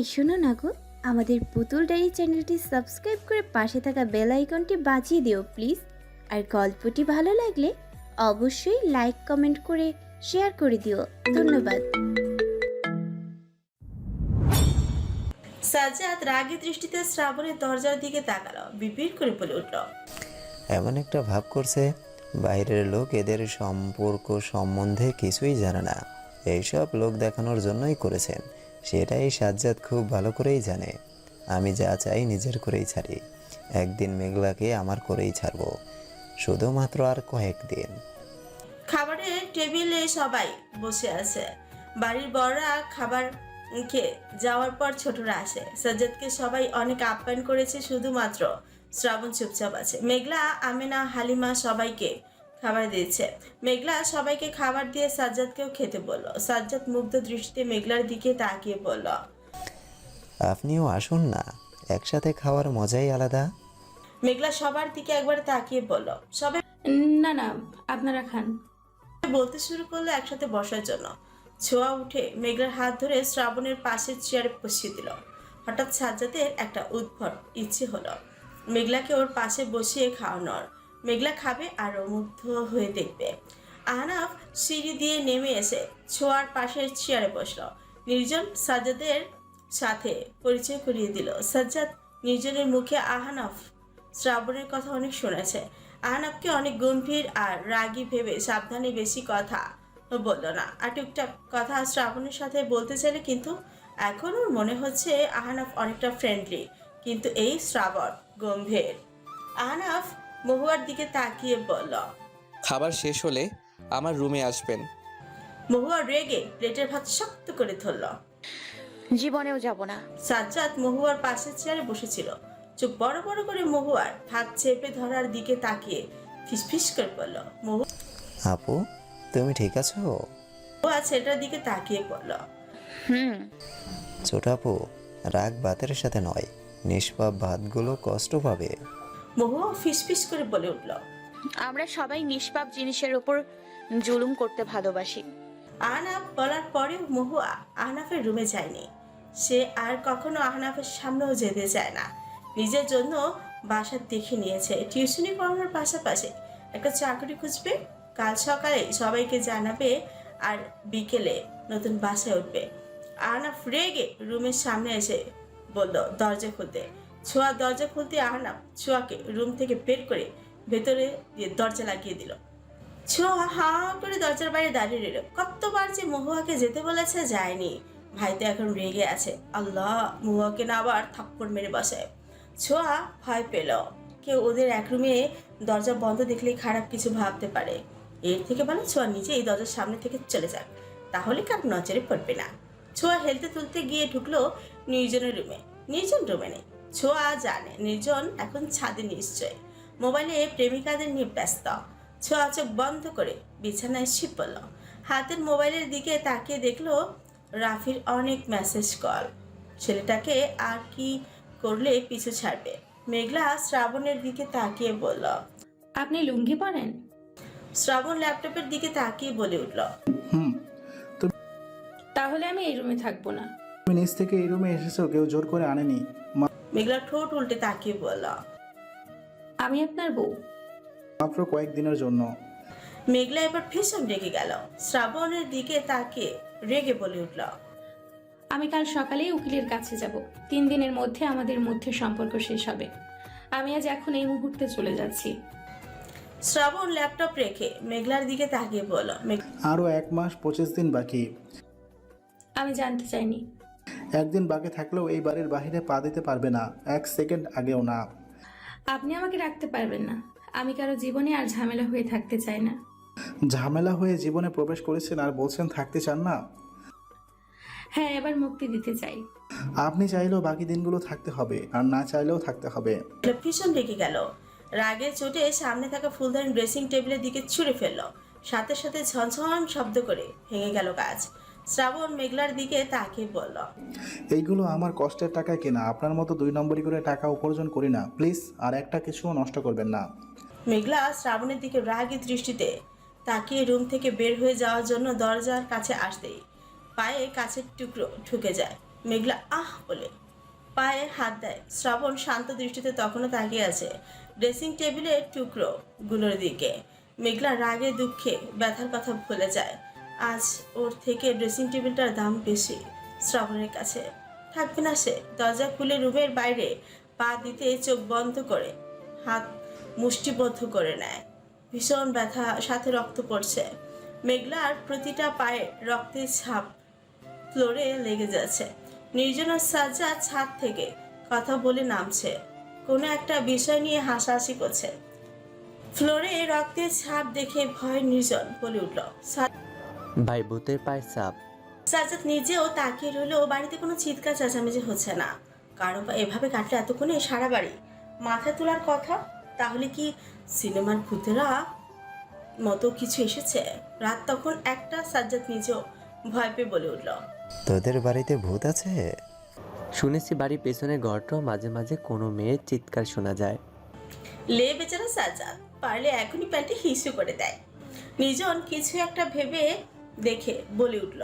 এই শোনো না গো আমাদের পুতুল ডায়েরি চ্যানেলটি সাবস্ক্রাইব করে পাশে থাকা বেল আইকনটি বাজিয়ে দিও প্লিজ। আর গল্পটি ভালো লাগলে অবশ্যই লাইক কমেন্ট করে শেয়ার করে দিও। ধন্যবাদ। সাজ্জাদ রাগী দৃষ্টিতে শ্রাবণের দরজার দিকে তাকালো বিপির করে বলে উঠল এমন একটা ভাব করছে বাইরের লোক এদের সম্পর্ক সম্বন্ধে কিছুই জানে না। এইসব লোক দেখানোর জন্যই করেছেন। সেটাই সাজ্জাদ খুব ভালো করেই জানে। আমি যা চাই নিজের করেই ছাড়ি। একদিন মেঘলাকে আমার করেই ছাড়বো। শুধুমাত্র আর কয়েকদিন। খাবারের টেবিলে সবাই বসে আছে। বাড়ির বড়রা খাবার খেয়ে যাওয়ার পর ছোটরা আসে। সাজ্জাদকে সবাই অনেক আপ্যায়ন করেছে শুধুমাত্র শ্রাবণ চুপচাপ আছে। মেঘলা, আমেনা, হালিমা সবাইকে খাবার দিয়েছে। মেঘলা সবাইকে খাবার দিয়ে সাজ্জাদকেও খেতে বলল। সাজ্জাদ মুগ্ধ দৃষ্টিতে মেঘলার দিকে তাকিয়ে বলল আপনিও আসুন না একসাথে খাওয়ার মজাই আলাদা। মেঘলা সবার দিকে একবার তাকিয়ে বলল সবাই না না আপনারা খান। বলতে শুরু করল একসাথে বসার জন্য। ছোঁয়া উঠে মেঘলার হাত ধরে শ্রাবণের পাশের চেয়ারে বসিয়ে দিল। হঠাৎ সাজ্জাদের একটা উদ্ভট ইচ্ছে হলো। মেঘলাকে ওর পাশে বসিয়ে খাওয়ানোর। মেঘলা খাবে আর মুগ্ধ হয়ে দেখবে। আহনাফ সিঁড়ি দিয়ে নেমে এসে ছোঁয়ার পাশের চেয়ারে বসল। নির্জন সাজ্জাদের সাথে পরিচয় করিয়ে দিল। সাজ্জাদ নির্জনের মুখে আহনাফ শ্রাবণের কথা অনেক শুনেছে। আহনাবকে অনেক গম্ভীর আর রাগী ভেবে সাবধানে বেশি কথা বলল না। আর টুকটাক কথা শ্রাবণের সাথে বলতে চাইলে কিন্তু এখন ওর মনে হচ্ছে আহনাফ অনেকটা ফ্রেন্ডলি কিন্তু এই শ্রাবণ গম্ভীর। আহনাফ মহুয়ার দিকে তাকিয়ে বলল খাবার শেষ হলে আমার রুমে আসবেন। মহুয়া রেগে প্লেটের ভাত শক্ত করে ধরল। জীবনেও যাব না। সাজ্জাদ মহুয়ার পাশের চেয়ারে বসেছিল। চোখ বড় বড় করে মহুয়ার হাত চেপে ধরার দিকে তাকিয়ে ফিসফিস করে বলল মহুয়া আপু তুমি ঠিক আছো? ছেলেটার দিকে তাকিয়ে বলল হুম। ছোট আপু রাগ ভাতের সাথে নয়। নিষ্পাপ ভাতগুলো কষ্ট পাবে। মহুয়া ফিসফিস করে বলে উঠল। আমরা সবাই নিষ্পাপ জিনিসের উপর জুলুম করতে ভালোবাসি। আহনাফ বলার পরেও মহুয়া আহনাফের রুমে যায়নি। সে আর কখনো আহনাফের সামনেও যেতে চায় না। নিজের জন্য বাসা দেখে নিয়েছে। টিউশনি করানোর পাশাপাশি একটা চাকরি খুঁজবে। কাল সকালে সবাইকে জানাবে আর বিকেলে নতুন বাসায় উঠবে। আহনাফ রেগে রুমের সামনে এসে বলল দরজা খুলতে। ছোঁয়া দরজা খুলতে আহনাফ ছোঁয়াকে রুম থেকে বের করে ভেতরে দিয়ে দরজা লাগিয়ে দিল। ছোঁয়া হা করে দরজার বাইরে দাঁড়িয়ে রইল। কতবার যে মহুয়াকে যেতে বলেছে যায়নি। ভাই তো এখন রেগে আছে। আল্লাহ, মহুয়াকে না আবার থাপ্পড় মেরে বসায়। ছোঁয়া ভয় পেল। কেউ ওদের এক রুমে দরজা বন্ধ দেখলেই খারাপ কিছু ভাবতে পারে। এর থেকে ভালো ছোঁয়া নিজে এই দরজার সামনে থেকে চলে যাক। তাহলে কার নজরে পড়বে না। ছোঁয়া হেলতে তুলতে গিয়ে ঢুকলো নির্জনের রুমে। নির্জন রুমে নেই। ছোঁয়া জানে নির্জন এখন ছাদে নিশ্চয়। মোবাইলে প্রেমিকাদের নিয়ে ব্যস্ত। ছোঁয়া চোখ বন্ধ করে বিছানায় শিপ পড়ল। হাতের মোবাইলের দিকে তাকিয়ে দেখল রাফির অনেক মেসেজ কল ছেলেটাকে আর কি করলে পিছু ছাড়বে? মেঘলা শ্রাবণের দিকে তাকিয়ে বলল আপনি লুঙ্গি পরেন? শ্রাবণ ল্যাপটপের দিকে তাকিয়ে বলে উঠল হুম তাহলে আমি এই রুমে থাকব না। তুমি নিচ থেকে এই রুমে এসেছ কেউ জোর করে আনেনি। মেঘলা ঠোঁট উল্টে তাকিয়ে বলল আমি আপনার বউ। মাত্র কয়েকদিনের জন্য। মেঘলা এবার ভীষণ রেগে গেল। শ্রাবণের দিকে তাকে রেগে বলে উঠল আমি কাল সকালেই উকিলের কাছে যাব। তিন দিনের মধ্যে আমাদের মধ্যে সম্পর্ক শেষ হবে। আমি আজ এখন এই মুহূর্তে চলে যাচ্ছি। শ্রাবণ ল্যাপটপ রেখে মেঘলার দিকে তাকিয়ে বলল মেঘ- আরও এক মাস পঁচিশ দিন বাকি। আমি জানতে চাইনি। একদিন বাকি থাকলেও এই বাড়ির বাহিরে পা দিতে পারবে না। এক সেকেন্ড আগেও না। আপনি আমাকে রাখতে পারবেন না। আমি কারও জীবনে আর ঝামেলা হয়ে থাকতে চাই না। ঝামেলা হয়ে জীবনে প্রবেশ করেছেন আর বলছেন থাকতে চান না? হ্যাঁ এবার মুক্তি দিতে চাই। আপনি চাইলেও বাকি দিনগুলো থাকতে হবে আর না চাইলেও থাকতে হবে। ভীষণ রেগে গেল। রাগের চোটে সামনে থাকা ফুলদানি ড্রেসিং টেবিলের দিকে ছুঁড়ে ফেলল। সাথে সাথে ঝনঝন শব্দ করে ভেঙে গেল গাছ শ্রাবণ মেঘলার দিকে তাকে বলল এইগুলো আমার কষ্টের টাকায় কেনা। আপনার মতো দুই নম্বরই করে টাকা উপার্জন করি না। প্লিজ আর একটা কিছুও নষ্ট করবেন না। মেঘলা শ্রাবণের দিকে রাগী দৃষ্টিতে তাকিয়ে রুম থেকে বের হয়ে যাওয়ার জন্য দরজার কাছে আসতেই পায়ে কাছের টুকরো ঢুকে যায়। মেঘলা আহ বলে পায়ে হাত দেয়। শ্রাবণ শান্ত দৃষ্টিতে তখনও তাকিয়ে আছে ড্রেসিং টেবিলের টুকরো গুলোর দিকে। মেঘলা রাগে দুঃখে ব্যথার কথা ভুলে যায়। আজ ওর থেকে ড্রেসিং টেবিলটার দাম বেশি, শ্রাবণের কাছে। থাকবে না সে, দরজা খুলে রুমের বাইরে পা দিতে চোখ বন্ধ করে, হাত মুষ্টিবদ্ধ করে নেয়। ভীষণ ব্যথা, সাথে রক্ত পড়ছে। মেঘলার প্রতিটা পায়ে রক্তের ছাপ ফ্লোরে লেগে যাচ্ছে। নির্জনা সাজা ছাদ থেকে কথা বলে নামছে। কোনো একটা বিষয় নিয়ে হাসাহাসি করছে। ফ্লোরে রক্তের ছাপ দেখে ভয় নির্জন বলে উঠল। ভাই ভূতের পায়ের সাপ সাজাদ নিজেও তাকিয়ে রইলেও বাড়িতে কোনো চিৎকার চেঁচামেচি হচ্ছে না। কারও এভাবে কাটলে এতক্ষণে সারা বাড়ি। মাথায় তোলার কথা? তাহলে কি সিনেমার ভূতেরা মতো কিছু এসেছে? রাত তখন একটা সাজ্জাদ নিজেও ভয় পেয়ে বলে উঠল। তোদের বাড়িতে ভূত আছে? শুনেছি বাড়ির পেছনের ঘরটাও মাঝে মাঝে কোনো মেয়ের চিৎকার শোনা যায়। লে বেচারা সাজ্জাদ পারলে এখনই প্যান্টে হিসু করে দেয়। নিজন কিছু একটা ভেবে দেখে বলে উঠল।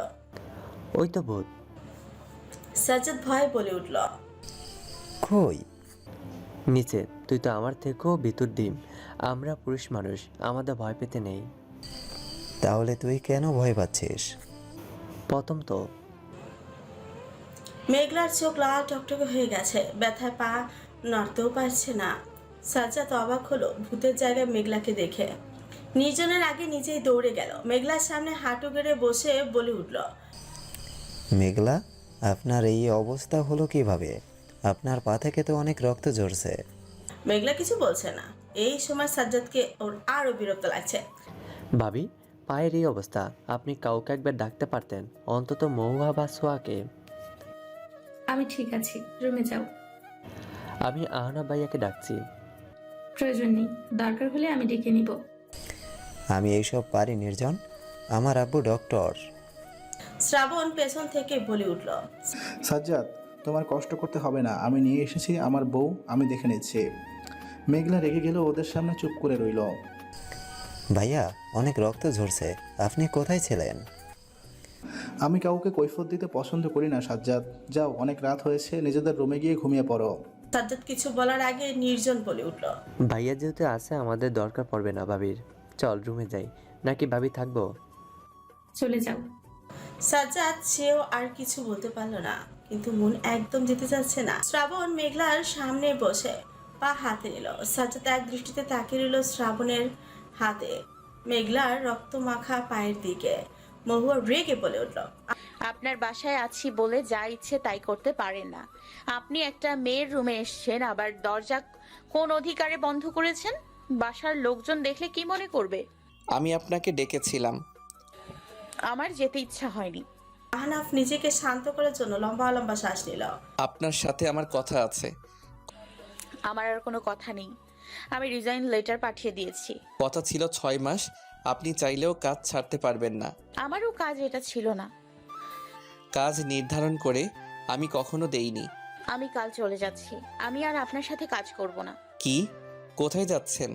ওই তো ভূত। সাজ্জাদ ভয়ে বলে উঠল। কই? নিচে তুই তো আমার থেকেও ভিতর ডিম। আমরা পুরুষ মানুষ আমাদের ভয় পেতে নেই। তাহলে তুই কেন ভয় পাচ্ছিস? প্রথম তো। মেঘলার চোখ লাল টকটকে হয়ে গেছে ব্যথায় পা নড়তেও পারছে না। সাজ্জাদ অবাক হলো ভূতের জায়গায় মেঘলাকে দেখে। নির্জনের আগে নিজেই দৌড়ে গেল। মেঘলার সামনে হাঁটু গেড়ে বসে বলে উঠল মেঘলা আপনার এই অবস্থা হলো কীভাবে? আপনার পা থেকে তো অনেক রক্ত ঝরছে। মেঘলা কিছু বলছে না। এই সময় সাজ্জাদকে ওর আরও বিরক্ত লাগছে। ভাবি পায়ের এই অবস্থা আপনি কাউকে একবার ডাকতে পারতেন? অন্তত মহুয়া বা সোয়াকে। আমি ঠিক আছি রুমে যাও। আমি আহনা ভাইয়াকে ডাকছি। প্রয়োজন নেই দরকার হলে আমি ডেকে নিব। আমি এইসব পারি নির্জন। আমার আব্বু ডক্টর। শ্রাবণ পেছন থেকে বলে উঠল সাজ্জাদ তোমার কষ্ট করতে হবে না। আমি নিয়ে এসেছি আমার বউ আমি দেখে নিচ্ছি। মেঘলা রেগে গেলেও ওদের সামনে চুপ করে রইল। ভাইয়া অনেক রক্ত ঝরছে। আপনি কোথায় ছিলেন? আমি কাউকে কৈফত দিতে পছন্দ করি না সাজ্জাদ। যাও অনেক রাত হয়েছে নিজেদের রুমে গিয়ে ঘুমিয়ে পড়ো। সাজ্জাদ কিছু বলার আগে নির্জন বলে উঠল ভাইয়া যেহেতু আছে আমাদের দরকার পড়বে না ভাবির। চল রুমে যাই। নাকি ভাবি থাকব? চলে যাও। সাজ্জাদ, সেও আর কিছু বলতে পারল না, কিন্তু মন একদম যেতে চাচ্ছে না। শ্রাবণ মেঘলার সামনে বসে পা হাতে নিল। সাজ্জাদ এক দৃষ্টিতে তাকিয়ে রইল শ্রাবণের হাতে। মেঘলার রক্ত মাখা পায়ের দিকে। মহুয়া রেগে বলে উঠল, আপনার বাসায় আছি বলে যা ইচ্ছে তাই করতে পারেন না। আপনি একটা মেয়ের রুমে এসছেন, আবার দরজা কোন অধিকারে বন্ধ করেছেন? বাসার লোকজন দেখলে কি মনে করবে? আমি আপনাকে ডেকেছিলাম। আমার যেতে ইচ্ছা হয়নি। আহনাফ নিজেকে শান্ত করার জন্য লম্বা লম্বা শ্বাস নিল। আপনার সাথে আমার কথা আছে। আমার আর কোনো কথা নেই। আমি রিজাইন লেটার পাঠিয়ে দিয়েছি। কথা ছিল ছয় মাস। আপনি চাইলেও কাজ ছাড়তে পারবেন না। আমারও কাজ এটা ছিল না। কাজ নির্ধারণ করে আমি কখনো দেইনি। আমি কাল চলে যাচ্ছি। আমি আর আপনার সাথে কাজ করব না। কি? কোথায় যাচ্ছেন?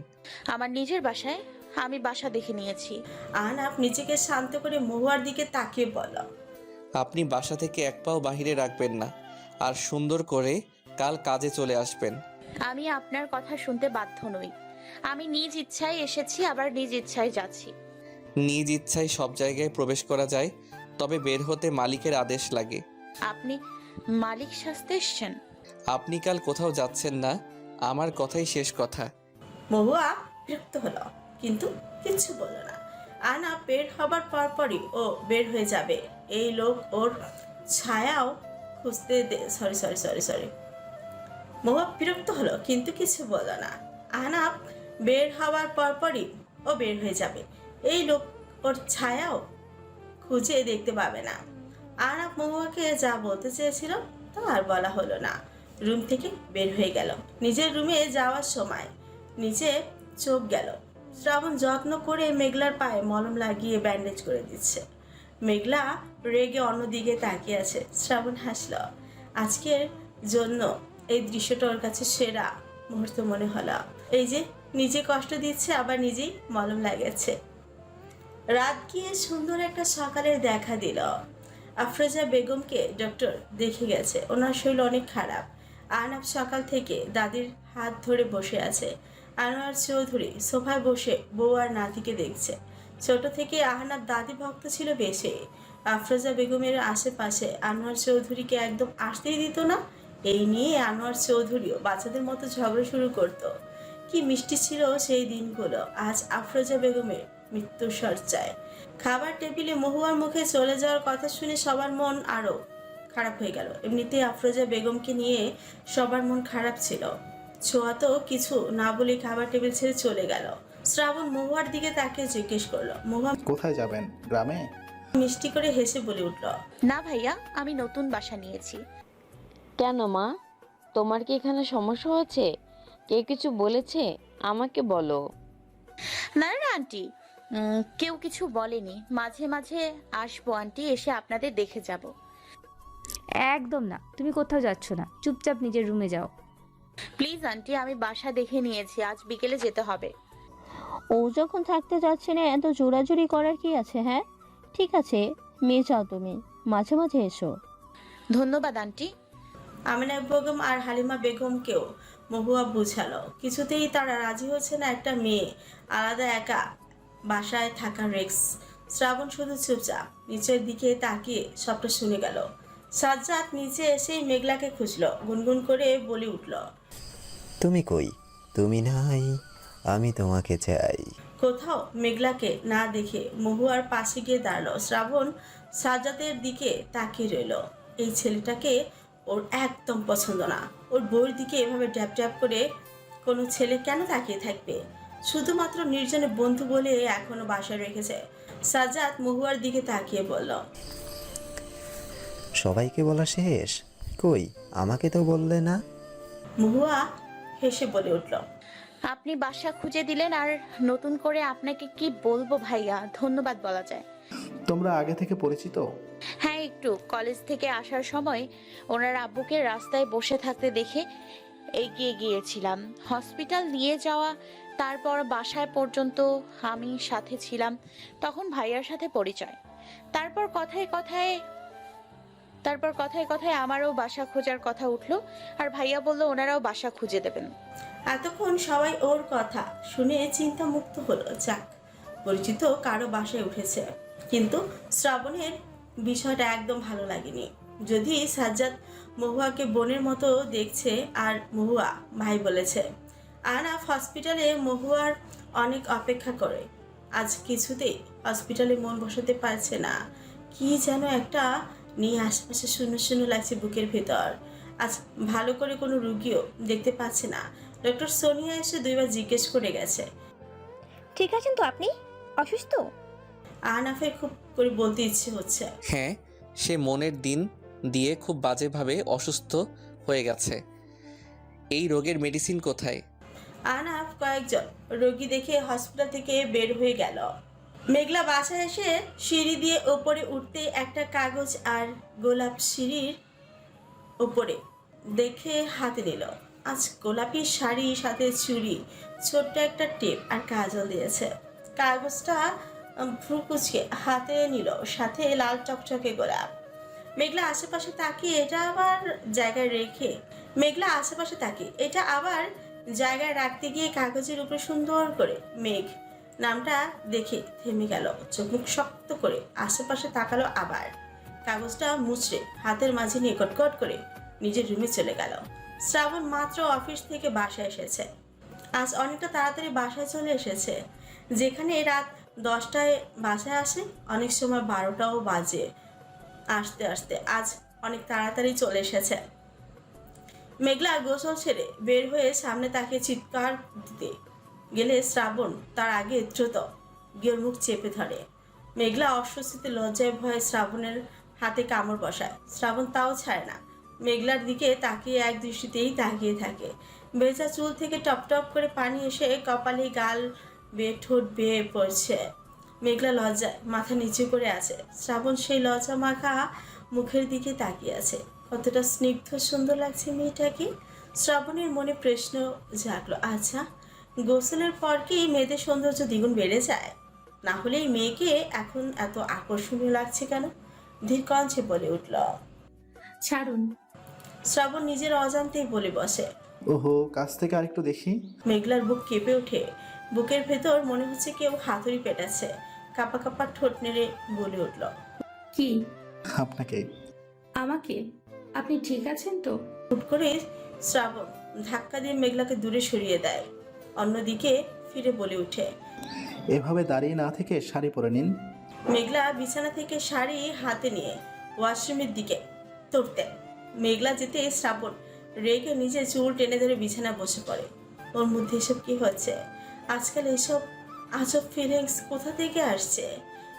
আমার নিজের বাসায় আমি বাসা দেখে নিয়েছি। আহনাফ নিজেকে শান্ত করে মহুয়ার দিকে তাকিয়ে বলল আপনি বাসা থেকে এক পাও বাহিরে রাখবেন না আর সুন্দর করে কাল কাজে চলে আসবেন। আমি আপনার কথা শুনতে বাধ্য নই। আমি নিজ ইচ্ছায় এসেছি আবার নিজ ইচ্ছায় যাচ্ছি। নিজ ইচ্ছায় সব জায়গায় প্রবেশ করা যায় তবে বের হতে মালিকের আদেশ লাগে। আপনি মালিক সাজতে এসছেন। আপনি কাল কোথাও যাচ্ছেন না আমার কথাই শেষ কথা। মহুয়া বিরক্ত হলো, কিন্তু কিচ্ছু বলল না। আনা বের হবার পরপরই ও বের হয়ে যাবে। এই লোক ওর ছায়াও খুঁজতে sorry sorry sorry sorry Mahua বিরক্ত হলো, কিন্তু কিছু বলল না। আনা বের হওয়ার পরপরই ও বের হয়ে যাবে। এই লোক ওর ছায়াও খুঁজে দেখতে পাবে না। আনাপ মহুয়াকে যা বলতে চেয়েছিল তা আর বলা হলো না। রুম থেকে বের হয়ে গেল। নিজের রুমে যাওয়ার সময় নিচে চোখ গেল। শ্রাবণ যত্ন করে মেঘলার পায়ে মলম লাগিয়ে ব্যান্ডেজ করে দিচ্ছে। মেঘলা রেগে অন্যদিকে তাকিয়ে আছে। শ্রাবণ হাসল, আজকের জন্য এই দৃশ্যটা ওর কাছে সেরা মুহূর্ত মনে হলো। এই যে নিজে কষ্ট দিচ্ছে, আবার নিজেই মলম লাগাচ্ছে রাত গিয়ে সুন্দর একটা সকালের দেখা দিল। আফরোজা বেগমকে ডক্টর দেখে গেছে। ওনার শরীর অনেক খারাপ। আহনাফ সকাল থেকে দাদির হাত ধরে বসে আছে। আনোয়ার চৌধুরী সোফায় বসে বউ আর নাতিকে দেখছে। ছোট থেকে আহনাফ দাদি ভক্ত ছিল বেশি। আফরোজা বেগমের আশেপাশে আনোয়ার চৌধুরীকে একদম আসতেই দিত না। এই নিয়ে আনোয়ার চৌধুরীও বাচ্চাদের মতো ঝগড়া শুরু করত। কি মিষ্টি ছিল সেই দিনগুলো, আজ আফরোজা বেগমের মৃত্যু সজ্জায়। খাবার টেবিলে মহুয়ার মুখে চলে যাওয়ার কথা শুনে সবার মন আরও খারাপ হয়ে গেল। এমনিতেই আফরোজা বেগমকে নিয়ে সবার মন খারাপ ছিল। ছোঁয়া তো কিছু না বলে খাবার টেবিল ছেড়ে চলে গেল। শ্রাবণ মহুয়ার দিকে তাকে জিজ্ঞেস করল মহুয়া কোথায় যাবেন? গ্রামে? মিষ্টি করে হেসে বলে উঠল না ভাইয়া আমি নতুন বাসা নিয়েছি। কেন মা? তোমার কি এখানে সমস্যা হচ্ছে কে কিছু বলেছে? আমাকে বলো। না না আন্টি। উম, কেউ কিছু বলেনি। মাঝে মাঝে আসব আন্টি এসে আপনাদের দেখে যাব। একদম না তুমি কোথাও যাচ্ছ না। চুপচাপ নিজের রুমে যাও। প্লিজ আন্টি আমি বাসা দেখে নিয়েছি আজ বিকেলে যেতে হবে। ও যখন থাকতে যাচ্ছে না এত জোরাজুরি করার কি আছে হ্যাঁ? ঠিক আছে মেয়ে চাও তুমি। মাঝে মাঝে এসো। ধন্যবাদ আন্টি। আমিনা বেগম আর হালিমা বেগমকেও মহুয়া বুঝালো। কিছুতেই তারা রাজি হচ্ছে না একটা মেয়ে। আলাদা একা। বাসায় থাকা রেক্স। শ্রাবণ শুধু চুপচাপ। নিচের দিকে তাকিয়ে সবটা শুনে গেল। সাজ্জাদ নিচে এসেই মেঘলাকে খুঁজলো গুনগুন করে বলে উঠল। তুমি কই? তুমি নাই আমি তোমাকে চাই। কোথাও মেঘলাকে না দেখে মহুয়ার পাশে গিয়ে দাঁড়াল। শ্রাবণ সাজ্জাদের দিকে তাকিয়ে রইল। এই ছেলেটাকে ওর একদম পছন্দ না। ওর বউয়ের দিকে এভাবে ড্যাপ ড্যাপ করে কোনো ছেলে কেন তাকিয়ে থাকবে? শুধুমাত্র নির্জনে বন্ধু বলে এখনও বাসায় রেখেছে। সাজ্জাদ মহুয়ার দিকে তাকিয়ে বলল সবাইকে বলা শেষ? কই আমাকে তো বললে না। মহুয়া হেসে বলে উঠল আপনি বাসা খুঁজে দিলেন আর নতুন করে আপনাকে কি বলব ভাইয়া? ধন্যবাদ বলা যায়। তোমরা আগে থেকে পরিচিত? হ্যাঁ একটু। কলেজ থেকে আসার সময় ওনার আব্বুকে রাস্তায় বসে থাকতে দেখে এগিয়ে গিয়েছিলাম। হসপিটাল নিয়ে যাওয়া তারপর বাসায় পর্যন্ত আমি সাথে ছিলাম তখন ভাইয়ার সাথে পরিচয়। তারপর কথায় কথায় তারপর কথায় কথায় আমারও বাসা খোঁজার কথা উঠল আর ভাইয়া বলল ওনারাও বাসা খুঁজে দেবেন। এতক্ষণ সবাই ওর কথা শুনে চিন্তা মুক্ত হলো, যাক, পরিচিত কারও বাসায় উঠেছে। কিন্তু শ্রাবণের বিষয়টা একদম ভালো লাগেনি। যদি সাজ্জাদ মহুয়াকে বোনের মতো দেখছে আর মহুয়া ভাই বলেছে, আনাফ হসপিটালে মহুয়ার অনেক অপেক্ষা করে। আজ কিছুতেই হসপিটালে মন বসাতে পারছে না। কি যেন একটা নিয়ে আশেপাশে শূন্য শূন্য লাগছে বুকের ভেতর। আজ ভালো করে কোনো রুগীও দেখতে পাচ্ছে না। ডক্টর সোনিয়া এসে দুইবার জিজ্ঞেস করে গেছে। ঠিক আছেন তো আপনি? অসুস্থ? আহনাফের খুব করে বলতে ইচ্ছে হচ্ছে। হ্যাঁ সে মনের দিন দিয়ে খুব বাজেভাবে অসুস্থ হয়ে গেছে। এই রোগের মেডিসিন কোথায়? আহনাফ কয়েকজন রোগী দেখে হসপিটাল থেকে বের হয়ে গেল। মেঘলা বাসায় এসে সিঁড়ি দিয়ে ওপরে উঠতে একটা কাগজ আর গোলাপ সিঁড়ির ওপরে দেখে হাতে নিল। আজ গোলাপি শাড়ি সাথে চুড়ি ছোট্ট একটা টেপ আর কাজল দিয়েছে। কাগজটা উম, ভ্রু কুচকে হাতে নিল সাথে লাল চকচকে গোলাপ। মেঘলা আশেপাশে তাকিয়ে এটা আবার জায়গায় রেখে মেঘলা আশেপাশে তাকিয়ে এটা আবার জায়গায় রাখতে গিয়ে কাগজের উপরে সুন্দর করে মেঘ নামটা দেখে থেমে গেল। চোখ মুখ শক্ত করে আশেপাশে তাকালো আবার। কাগজটা মুচড়ে হাতের মাঝে নিয়ে কটকট করে নিজের রুমে চলে গেল। শ্রাবণ মাত্র অফিস থেকে বাসায় এসেছে। আজ অনেকটা তাড়াতাড়ি বাসায় চলে এসেছে। যেখানে রাত দশটায় বাসায় আসে, অনেক সময় বারোটাও বাজে। আসতে আসতে আজ অনেক তাড়াতাড়ি চলে এসেছে। মেঘলা গোসল ছেড়ে বের হয়ে সামনে তাকে চিৎকার দিতে গেলে শ্রাবণ, তার আগে দ্রুত গিয়ে মুখ চেপে ধরে। মেঘলা অস্বস্তিতে লজ্জায় ভয়ে শ্রাবণের হাতে কামড় বসায়। শ্রাবণ তাও ছাড়ে না। মেঘলার দিকে তাকিয়ে এক দৃষ্টিতেই তাকিয়ে থাকে। বেচা চুল থেকে টপ টপ করে পানি এসে কপালে গাল বেয়ে ঠোঁট বেয়ে পড়ছে। মেঘলা লজ্জায় মাথা নিচু করে আছে। শ্রাবণ সেই লজ্জা মাখা মুখের দিকে তাকিয়ে আছে। কতটা স্নিগ্ধ সুন্দর লাগছে মেয়েটাকে। শ্রাবণের মনে প্রশ্ন জাগলো আচ্ছা গোসলের পর কি মেয়েদের সৌন্দর্য দ্বিগুণ বেড়ে যায়? না হলে এই মেয়েকে এখন এত আকর্ষণীয় লাগছে কেন? ধীর কঞ্চে বলে উঠল। ছাড়ুন। শ্রাবণ নিজের অজান্তেই বলে বসে। ওহো কাছ থেকে আরেকটু দেখি। মেঘলার বুক কেঁপে ওঠে। বুকের ভেতর মনে হচ্ছে কেউ হাতুড়ি পেটাচ্ছে। কাপা কাপা ঠোঁট নেড়ে বলে উঠল। কি? আপনাকে। আমাকে? আপনি ঠিক আছেন তো? হুট করে শ্রাবণ ধাক্কা দিয়ে মেঘলাকে দূরে সরিয়ে দেয়। অন্যদিকে ফিরে বলে ওঠে। এভাবে দাঁড়িয়ে না থেকে শাড়ি পরে নিন। মেঘলা বিছানা থেকে শাড়ি হাতে নিয়ে ওয়াশরুমের দিকে তোরতে মেঘলা যেতে শ্রাবণ রেগে নিজে চুল টেনে ধরে বিছানা বসে পড়ে। ওর মধ্যে এসব কি হচ্ছে? আজকাল এসব আজব ফিলিংস কোথা থেকে আসছে?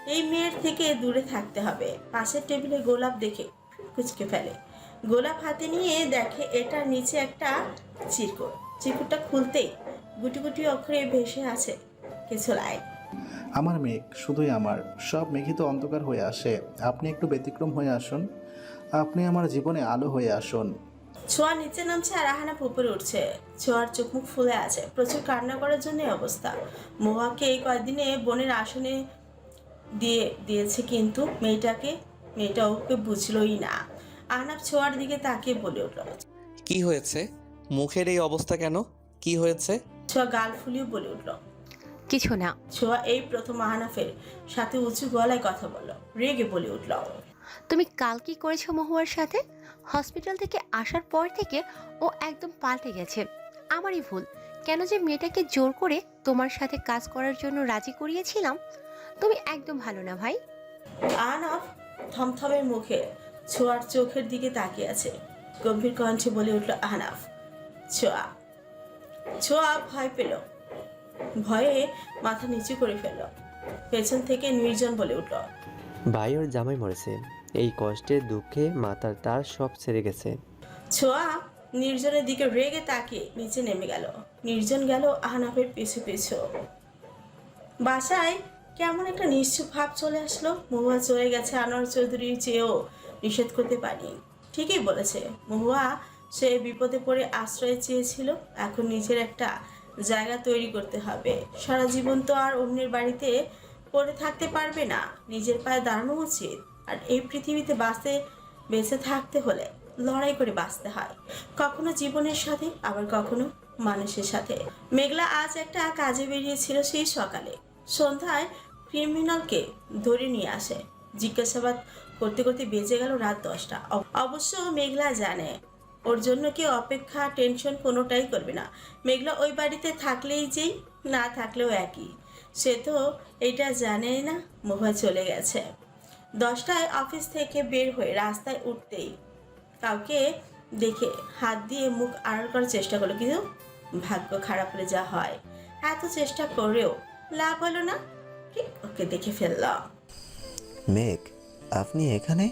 এই মেয়ের থেকে দূরে থাকতে হবে। পাশের টেবিলে গোলাপ দেখে কুচকে ফেলে। গোলাপ হাতে নিয়ে দেখে এটার নিচে একটা চিরকুট। চিরকুটটা খুলতেই গুটি গুটি অক্ষরে ভেসে আছে কিছু লাইন। আমার মেঘ শুধুই আমার। সব মেঘই তো অন্ধকার হয়ে আসে। আপনি একটু ব্যতিক্রম হয়ে আসুন। আপনি আমার জীবনে আলো হয়ে আসুন। ছোঁয়া নিচে নামছে আর আহানা উপরে উঠছে। ছোঁয়ার চোখ মুখ ফুলে আছে। প্রচুর কান্না করার জন্য অবস্থা। মোহাকে এই কয়েকদিনে বোনের আসনে দিয়ে দিয়েছে কিন্তু মেয়েটাকে মেয়েটা ওকে বুঝলোই না। আহনাব ছোঁয়ার দিকে তাকিয়ে বলে উঠল। কি হয়েছে? মুখের এই অবস্থা কেন? কি হয়েছে? ছোঁয়া গাল ফুলিয়ে বলে উঠল কিছু না। ছোঁয়া এই প্রথম আহনাফের সাথে উঁচু গলায় কথা বলল রেগে বলে উঠল। তুমি কাল কি করেছ মহুয়ার সাথে? হসপিটাল থেকে আসার পর থেকে ও একদম পাল্টে গেছে। আমারই ভুল। কেন যে মেয়েটাকে জোর করে তোমার সাথে কাজ করার জন্য রাজি করিয়েছিলাম? তুমি একদম ভালো না ভাই। আহনাফ থমথমের মুখে ছোঁয়ার চোখের দিকে তাকিয়ে আছে। গম্ভীর কণ্ঠে বলে উঠল আহনাফ ছোঁয়া। ছোঁয়া ভয় পেল। ভয়ে মাথা নিচু করে ফেলল। পেছন থেকে নির্জন বলে উঠল ভাই ওর জামাই মরেছে। এই কষ্টে দুঃখে মাথার তার সব ছেড়ে গেছে। ছোঁয়া নির্জনের দিকে রেগে তাকিয়ে নিচে নেমে গেল। নির্জন গেল আহনাফের পিছু পিছু। বাসায় কেমন একটা নিশ্চুপ ভাব চলে আসলো। মহুয়া চলে গেছে আনোয়ার চৌধুরীর চেয়েও নিষেধ করতে পারি ঠিকই বলেছে মহুয়া সে বিপদে পড়ে আশ্রয় চেয়েছিল। এখন নিজের একটা জায়গা তৈরি করতে হবে। সারা জীবন তো আর অন্যের বাড়িতে পড়ে থাকতে পারবে না। নিজের পায়ে দাঁড়ানো উচিত। আর এই পৃথিবীতে বাঁচতে, বেঁচে থাকতে হলে লড়াই করে বাঁচতে হয়। কখনো জীবনের সাথে, আবার কখনো মানুষের সাথে। মেঘলা আজ একটা কাজে বেরিয়েছিল সেই সকালে। সন্ধ্যায় ক্রিমিনালকে ধরে নিয়ে আসে। জিজ্ঞাসাবাদ করতে করতে বেজে গেল রাত দশটা। অবশ্য মেঘলা জানে ওর জন্য কেউ অপেক্ষা, টেনশন কোনোটাই করবে না। মেঘলা ওই বাড়িতে থাকলেই যেই, না থাকলেও একই। সে তো এটা জানেই না মহুয়া চলে গেছে। দশটায় অফিস থেকে বের হয়ে রাস্তায় উঠতেই কাউকে দেখে হাত দিয়ে মুখ আড়াল করার চেষ্টা করল। কিন্তু ভাগ্য খারাপ হলে যা হয়, এত চেষ্টা করেও লাভ হলো না। ঠিক ওকে দেখে ফেলল। মেঘ, আপনি এখানে?